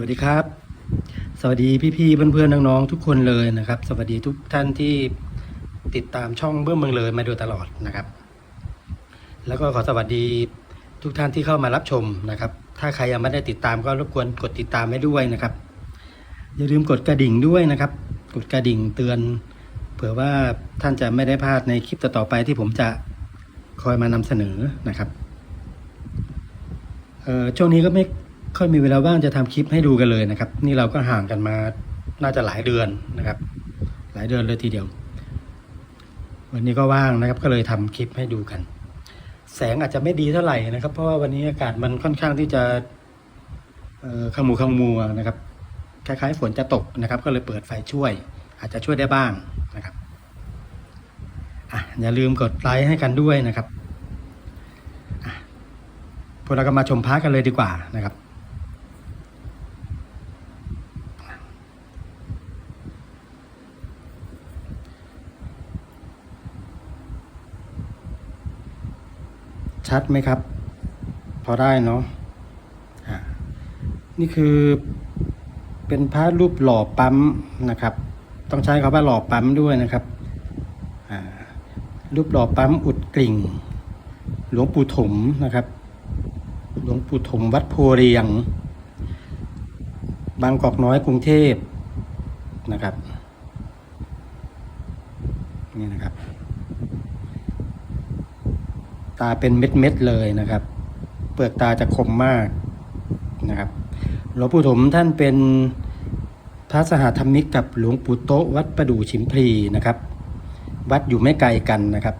วัสดีครับ สวัสดีพี่ๆเพื่อนๆน้องๆทุกคนเลยนะครับ สวัสดีทุกท่านที่ติดตามช่องเบื้องเมืองเลยมาโดยตลอดนะครับ แล้วก็ขอสวัสดีทุกท่านที่เข้ามารับชมนะครับ ถ้าใครยังไม่ได้ติดตามก็รบกวนกดติดตามให้ด้วยนะครับ อย่าลืมกดกระดิ่งด้วยนะครับ กดกระดิ่งเตือน เผื่อว่าท่านจะไม่ได้พลาดในคลิปต่อๆไปที่ผมจะคอยมานำเสนอนะครับช่วงนี้ก็ไม่ ค่อยมีเวลาว่างจะทำคลิปให้ดูกันเลยนะครับ นี่เราก็ห่างกันมาน่าจะหลายเดือนนะครับ หลายเดือนเลยทีเดียว วันนี้ก็ว่างนะครับ ก็เลยทำคลิปให้ดูกัน แสงอาจจะไม่ดีเท่าไหร่นะครับ เพราะว่าวันนี้อากาศมันค่อนข้างที่จะขมูขมัวนะครับคล้ายๆฝนจะตกนะครับ ก็เลยเปิดไฟช่วย อาจจะช่วยได้บ้างนะครับอะอย่าลืมกดไลค์ให้กันด้วยนะครับพวกเราก็มาชมพระกันเลยดีกว่านะครับ ชัดไหมครับ พอได้เนาะนี่คือเป็นพระรูปหล่อปั๊มนะครับ ต้องใช้คำว่าหล่อปั๊มด้วยนะครับรูปหล่อปั๊มอุดกลิ่ง หลวงปู่ถมนะครับ หลวงปู่ถมวัดโพเรียง บางกอกน้อยกรุงเทพนะครับ นี่นะครับ ตาเป็นเม็ดๆเลยนะครับ เปลือกตาจะคมมากนะครับหลวงปู่ถมท่านเป็นพระสหธรรมิกกับหลวงปู่โตวัดประดู่ฉิมพลีนะครับ วัดอยู่ไม่ไกลกันนะครับ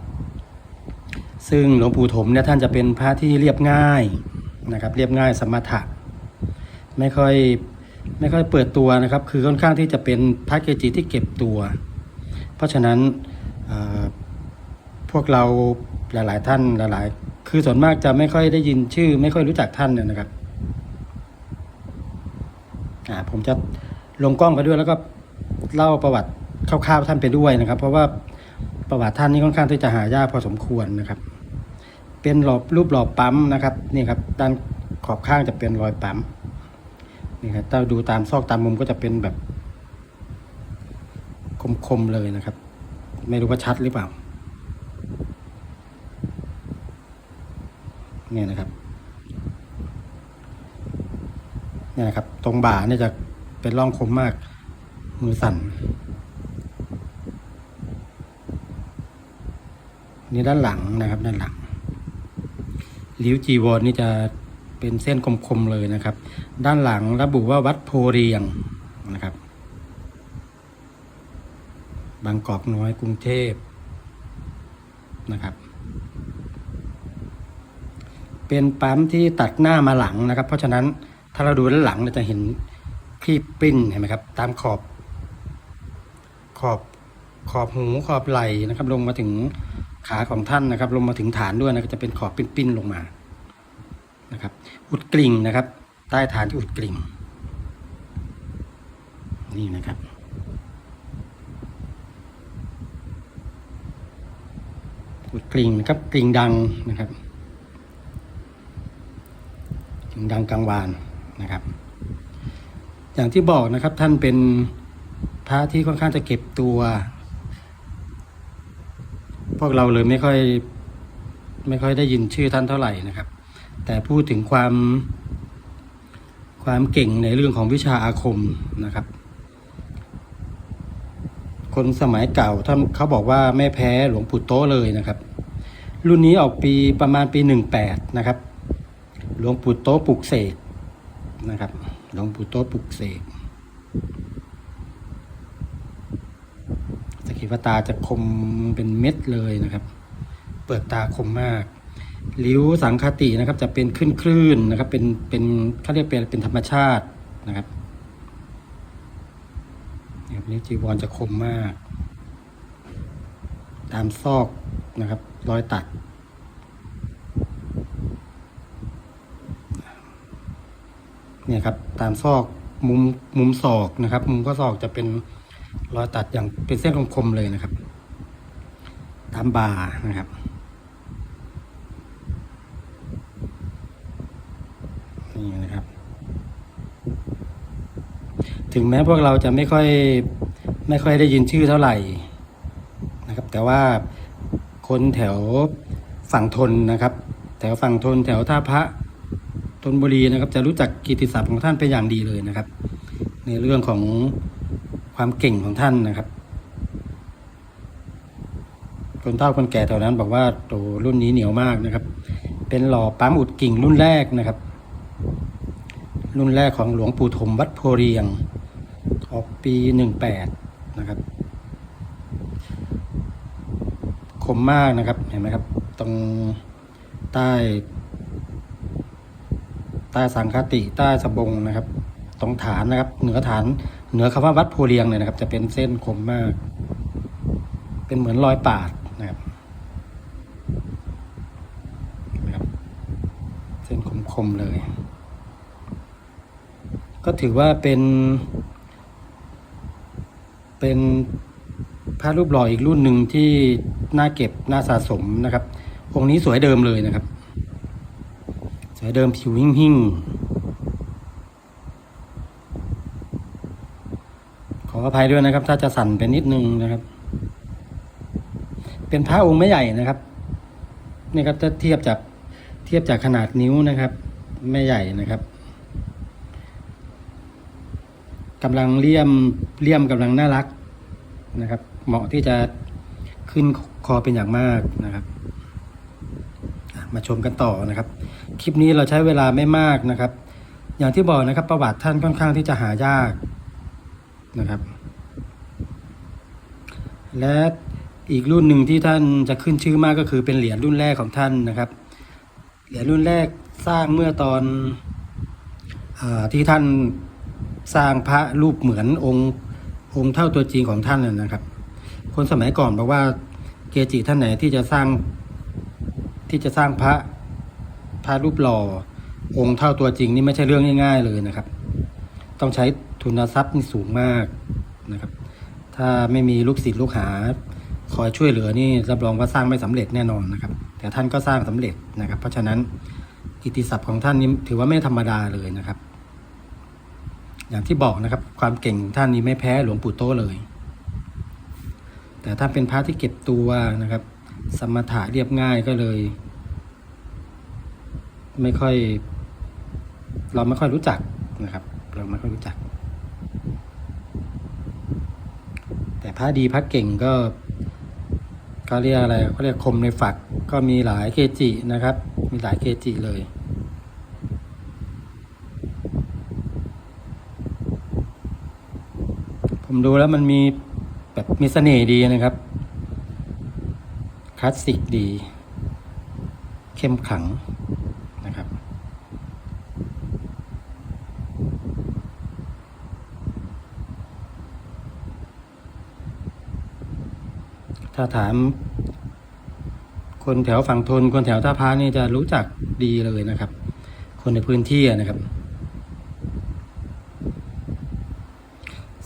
ซึ่งหลวงปู่ถมเนี่ยท่านจะเป็นพระที่เรียบง่ายนะครับ เรียบง่ายสมถะไม่ค่อยไม่ค่อยเปิดตัวนะครับ คือค่อนข้างที่จะเป็นพระเกจิที่เก็บตัว เพราะฉะนั้นพวกเรา หลาย ๆ ท่านหลาย ๆ คือส่วนมากจะไม่ค่อยได้ยินชื่อ ไม่ค่อยรู้จักท่านเนี่ยนะครับอ่าผมจะลงกล้องไปด้วยแล้วก็เล่าประวัติคร่าวๆท่านไปด้วยนะครับ เพราะว่าประวัติท่านนี่ค่อนข้างที่จะหายากพอสมควรนะครับ เป็นหลอบรูปหลอบปั๊มนะครับนี่ครับ ด้านขอบข้างจะเป็นรอยปั๊มนี่ครับถ้าดูตามซอกตามมุมก็จะเป็นแบบคมๆเลยนะครับ ไม่รู้ว่าชัดหรือเปล่า เนี่ยนะครับเนี่ยนะครับ ตรงบ่าเนี่ยจะเป็นร่องคมมาก มือสั่น นี่ด้านหลังนะครับ ด้านหลังลิ้วจีวรนี่จะเป็นเส้นคมๆเลยนะครับ ด้านหลังระบุว่าวัดโพเรียงนะครับ บางกอกน้อยกรุงเทพนะครับ เป็นปั๊มที่ตัดหน้ามาหลังนะครับ เพราะฉะนั้นถ้าเราดูด้านหลังเราจะเห็นครีบปิ้นเห็นไหมครับ ตามขอบ ขอบขอบหูขอบไหล่นะครับ ลงมาถึงขาของท่านนะครับ ลงมาถึงฐานด้วยนะจะเป็นขอบปิ้นๆลงมานะครับ อุดกลิ่งนะครับ ใต้ฐานที่อุดกลิ่งนี่นะครับอุดกลิ่งนะครับกลิ่งดังนะครับ ดังกลางวานนะครับ อย่างที่บอกนะครับท่านเป็นพระที่ค่อนข้างจะเก็บตัว พวกเราเลยไม่ค่อยไม่ค่อยได้ยินชื่อท่านเท่าไหร่นะครับ แต่พูดถึงความความเก่งในเรื่องของวิชาอาคมนะครับ คนสมัยเก่าท่านเขาบอกว่าไม่แพ้หลวงปู่โตเลยนะครับ รุ่นนี้ออกปีประมาณปีหนึ่งแปดนะครับ หลวงปู่โตะปลุกเสกนะครับ หลวงปู่โตะปลุกเสกสกิวตาจะคมเป็นเม็ดเลยนะครับ เปลือกตาคมมากลิ้วสังคตินะครับจะเป็นคลื่นคลื่นๆนะครับ เป็นเป็นเขาเรียกเป็นเป็นธรรมชาตินะครับนะครับนิ้วจีวรจะคมมาก ตามซอกนะครับ รอยตัด เนี่ยครับตามซอกมุมมุมศอกนะครับ มุมข้อศอกจะเป็นรอยตัดอย่างเป็นเส้นคมๆเลยนะครับ ตามบ่านะครับนี่นะครับ ถึงแม้พวกเราจะไม่ค่อยไม่ค่อยได้ยินชื่อเท่าไหร่นะครับ แต่ว่าคนแถวฝั่งทนนะครับ แถวฝั่งทนแถวท่าพระ นบุรีนะครับ จะรู้จักกิตติศัพท์ของท่านเป็นอย่างดีเลยนะครับ ในเรื่องของความเก่งของท่านนะครับคนเฒ่าคนแก่แถวนั้น บอกว่าโตรุ่นนี้เหนียวมากนะครับ เป็นหล่อปั๊มอุดกิ่งรุ่นแรกนะครับ รุ่นแรกของหลวงปู่ถมวัดโพเรียง ออกปีหนึ่งแปดนะครับคมมากนะครับเห็นไหมครับ ตรงใต้ ต้สังคติใต้สะบงนะครับ ตรงฐานนะครับ เหนือฐาน เหนือคำว่าวัดโพเรียงเนี่ยนะครับ จะเป็นเส้นคมมาก เป็นเหมือนรอยปาดนะครับเห็นไหมครับ เส้นคมๆเลย ก็ถือว่าเป็น เป็นพระรูปหล่ออีกรุ่นหนึ่งที่น่าเก็บน่าสะสมนะครับองค์นี้สวยเดิมเลยนะครับ สวยเดิมผิวหิ่งหิ่งๆขออภัยด้วยนะครับ ถ้าจะสั่นไปนิดนึงนะครับ เป็นพระองค์ไม่ใหญ่นะครับนี่ครับถ้าเทียบจากเทียบจากขนาดนิ้วนะครับ ไม่ใหญ่นะครับกำลังเลี่ยมเลี่ยมกำลังน่ารักนะครับ เหมาะที่จะขึ้นคอเป็นอย่างมากนะครับ มาชมกันต่อนะครับ คลิปนี้เราใช้เวลาไม่มากนะครับ อย่างที่บอกนะครับประวัติท่านค่อนข้างที่จะหายากนะครับ และอีกรุ่นหนึ่งที่ท่านจะขึ้นชื่อมากก็คือเป็นเหรียญรุ่นแรกของท่านนะครับ เหรียญรุ่นแรกสร้างเมื่อตอนอที่ท่านสร้างพระรูปเหมือนองค์องค์เท่าตัวจริงของท่านนะครับ คนสมัยก่อนบอกว่าเกจิท่านไหนที่จะสร้างที่จะสร้างพระ พระรูปหล่อองค์เท่าตัวจริงนี่ไม่ใช่เรื่องง่ายๆเลยนะครับ ต้องใช้ทุนทรัพย์นี่สูงมากนะครับ ถ้าไม่มีลูกศิษย์ลูกหา คอยช่วยเหลือนี่รับรองว่าสร้างไม่สำเร็จแน่นอนนะครับ แต่ท่านก็สร้างสำเร็จนะครับ เพราะฉะนั้นกิตติศัพท์ของท่านนี้ถือว่าไม่ธรรมดาเลยนะครับ อย่างที่บอกนะครับ ความเก่งของท่านนี้ไม่แพ้หลวงปู่โตเลย แต่ถ้าเป็นพระที่เก็บตัวนะครับ สมถะเรียบง่ายก็เลย ไม่ค่อย เราไม่ค่อยรู้จักนะครับ เราไม่ค่อยรู้จัก แต่พระดีพระเก่งก็เขาเรียกอะไรเขาเรียกคมในฝักก็มีหลายเกจินะครับ มีหลายเกจิเลยผมดูแล้วมันมีแบบมีเสน่ห์ดีนะครับ คลาสสิกดี เข้มขลังนะครับ ถ้าถาม คนแถวฝั่งทน คนแถวท่าพระนี่จะรู้จักดีเลยนะครับ คนในพื้นที่นะครับ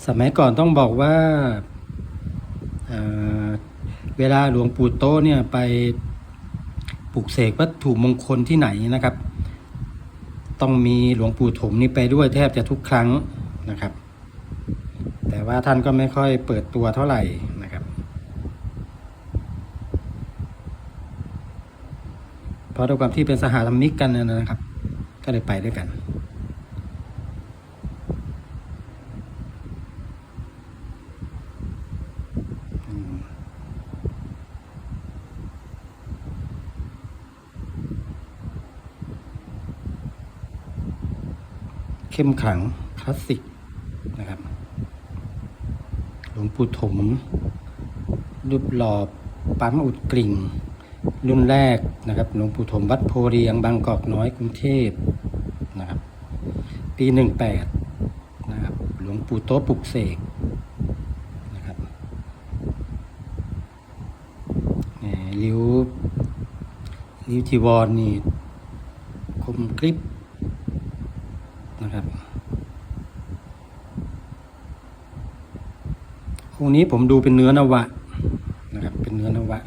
สมัยก่อนต้องบอกว่าเอ่อเวลาหลวงปู่โตเนี่ยไปปลูกเสกวัตถุมงคลที่ไหนนะครับ ต้องมีหลวงปู่ถมนี่ไปด้วยแทบจะทุกครั้งนะครับ แต่ว่าท่านก็ไม่ค่อยเปิดตัวเท่าไหร่นะค รับเพราะด้วยความที่เป็นสหธรรมิกกันนะครับ ก็เลยไปด้วยกัน เข้มขลังคลาสสิกนะครับ หลวงปู่ถมรูปหล่อปั๊มอุดกลิ่ง รุ่นแรกนะครับหลวงปู่ถมวัดโพเรียงบางกอกน้อยกรุงเทพนะครับ ปีหนึ่งแปดนะครับหลวงปู่โต๊ะปลุกเสกนะครับริ้วริ้วจีวรนี่คมกริบนะครับองนี้ผมดูเป็นเนื้อนวะนะครับ เป็นเนื้อนวะ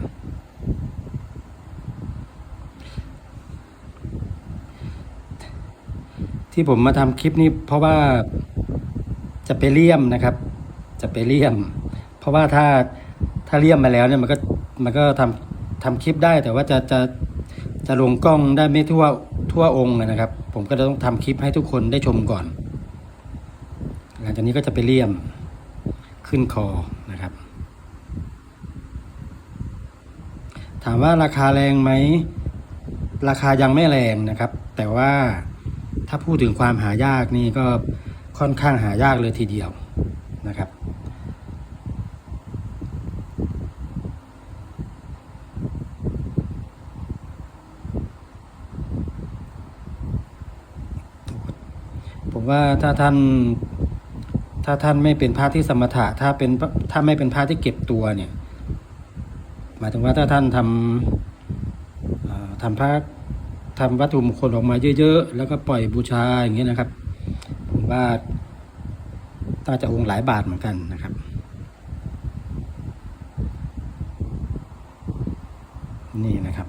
ที่ผมมาทำคลิปนี้เพราะว่าจะไปเลี่ยมนะครับ จะไปเลี่ยม เพราะว่าถ้าถ้าเลี่ยมมาแล้วเนี่ยมันก็มันก็ทำทำคลิปได้ แต่ว่าจะจะจะลงกล้องได้ไม่ทั่วทั่วองค์นะครับ ผมก็จะต้องทำคลิปให้ทุกคนได้ชมก่อน หลังจากนี้ก็จะไปเลี่ยมขึ้นคอนะครับ ถามว่าราคาแรงไหมราคายังไม่แรงนะครับ แต่ว่า ถ้าพูดถึงความหายากนี่ก็ค่อนข้างหายากเลยทีเดียวนะครับ ผมว่าถ้าท่านถ้าท่านไม่เป็นพระที่สมถะถ้าเป็นถ้าไม่เป็นพระที่เก็บตัวเนี่ย หมายถึงว่าถ้าท่านทำทำพระ ทำวัตถุมงคลออกมาเยอะๆ แล้วก็ปล่อยบูชาอย่างเงี้ยนะครับ ผมว่าน่าจะองค์หลายบาทเหมือนกันนะครับ นี่นะครับ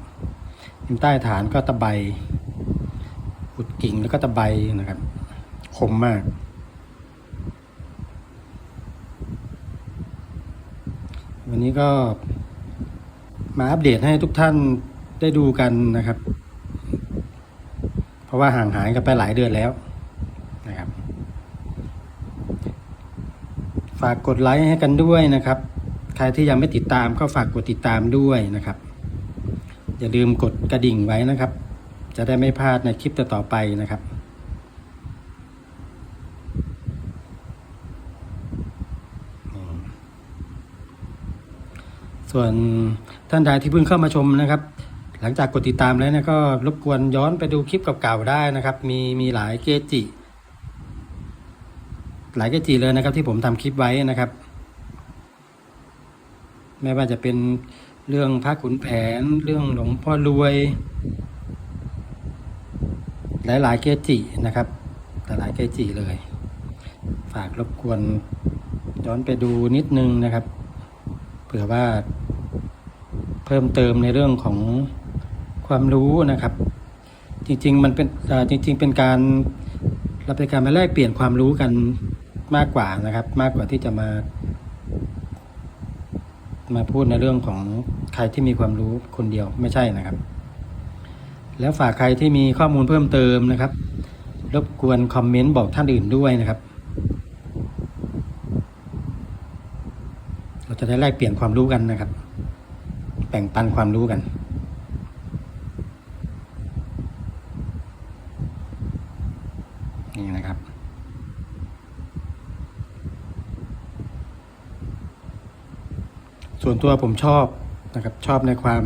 ใต้ฐานก็ตะไบขุดกิ่งแล้วก็ตะไบนะครับ คมมาก วันนี้ก็มาอัปเดตให้ทุกท่านได้ดูกันนะครับ ราะว่าห่างหายกันไปหลายเดือนแล้วนะครับ ฝากกดไลค์ให้กันด้วยนะครับ ใครที่ยังไม่ติดตามก็ฝากกดติดตามด้วยนะครับ อย่าลืมกดกระดิ่งไว้นะครับ จะได้ไม่พลาดในคลิปต่อๆไปนะครับส่วนท่านใดที่เพิ่งเข้ามาชมนะครับ หลังจากกดติดตามแล้วเนี่ยก็รบกวนย้อนไปดูคลิปเก่าๆได้นะครับ มีมีหลายเกจิ หลายเกจิเลยนะครับ ที่ผมทำคลิปไว้นะครับ ไม่ว่าจะเป็นเรื่องพระขุนแผน เรื่องหลวงพ่อรวย หลายๆเกจินะครับหลายๆเกจิเลย ฝากรบกวนย้อนไปดูนิดนึงนะครับ เผื่อว่าเพิ่มเติมในเรื่องของ ความรู้นะครับ จริงๆมันเป็นจริง ๆ เป็นการเราเป็นการมาแลกเปลี่ยนความรู้กันมากกว่านะครับ มากกว่าที่จะมา มาพูดในเรื่องของใครที่มีความรู้คนเดียวไม่ใช่นะครับ แล้วฝากใครที่มีข้อมูลเพิ่มเติมนะครับ รบกวนคอมเมนต์บอกท่านอื่นด้วยนะครับ เราจะได้แลกเปลี่ยนความรู้กันนะครับ แบ่งปันความรู้กันนะครับ ส่วนตัวผมชอบนะครับชอบในความ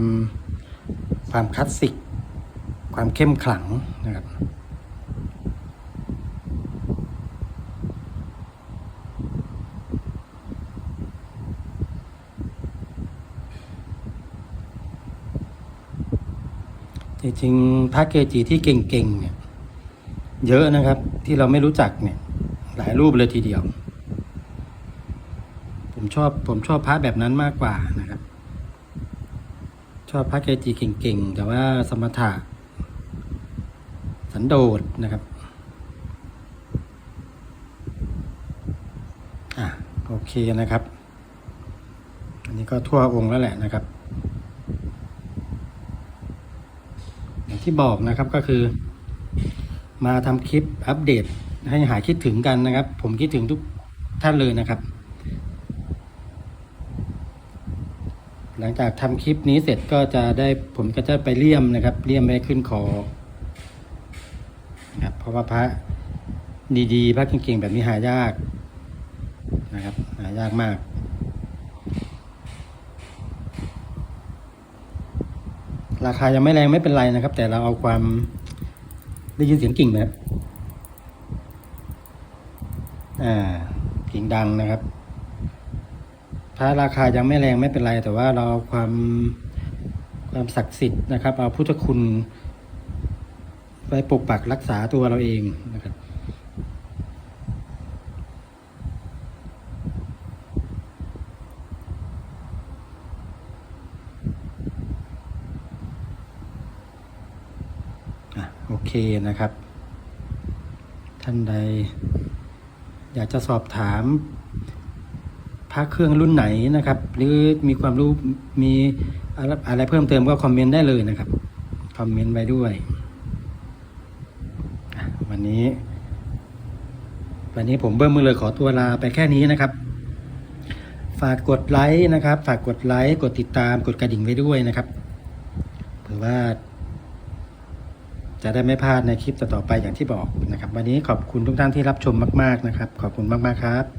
ความคลาสสิก ความเข้มขลังนะครับจริงๆพระเกจิที่เก่งๆเนี่ยเยอะนะครับที่เราไม่รู้จักเนี่ยหลายรูปเลยทีเดียว ผมชอบผมชอบพระแบบนั้นมากกว่านะครับ ชอบพระเกจิเก่งๆ แต่ว่าสมถะสันโดษนะครับอะโอเคนะครับ อันนี้ก็ทั่วองค์แล้วแหละนะครับอย่างที่บอกนะครับก็คือ มาทำคลิปอัปเดตให้หายคิดถึงกันนะครับ ผมคิดถึงทุกท่านเลยนะครับ หลังจากทำคลิปนี้เสร็จก็จะได้ผมก็จะไปเลี่ยมนะครับเลี่ยมไปขึ้นคอนะครับเพราะว่าพระดีๆพระเก่งๆแบบนี้หายากนะครับหายากมากราคายังไม่แรงไม่เป็นไรนะครับ แต่เราเอาความได้ยินเสียงกิ่งไหมครับอ่ากิ่งดังนะครับ ถ้าราคายังไม่แรงไม่เป็นไร แต่ว่าเราความความศักดิ์สิทธิ์นะครับ เอาพุทธคุณไว้ปกปักรักษาตัวเราเองนะครับโอเคนะครับ ท่านใด อยากจะสอบถาม พระเครื่องรุ่นไหนนะครับ หรือมีความรู้มีอะไรเพิ่มเติมก็คอมเมนต์ได้เลยนะครับ คอมเมนต์ไว้ด้วย วันนี้ วันนี้ผมเบิ้มมือเลยขอตัวลาไปแค่นี้นะครับ ฝากกดไลค์นะครับ ฝากกดไลค์กดติดตามกดกระดิ่งไว้ด้วยนะครับเผื่อว่าจะได้ไม่พลาดในคลิปต่อๆไปอย่างที่บอกนะครับ วันนี้ขอบคุณทุกท่านที่รับชมมาก ๆนะครับ ขอบคุณมากๆครับ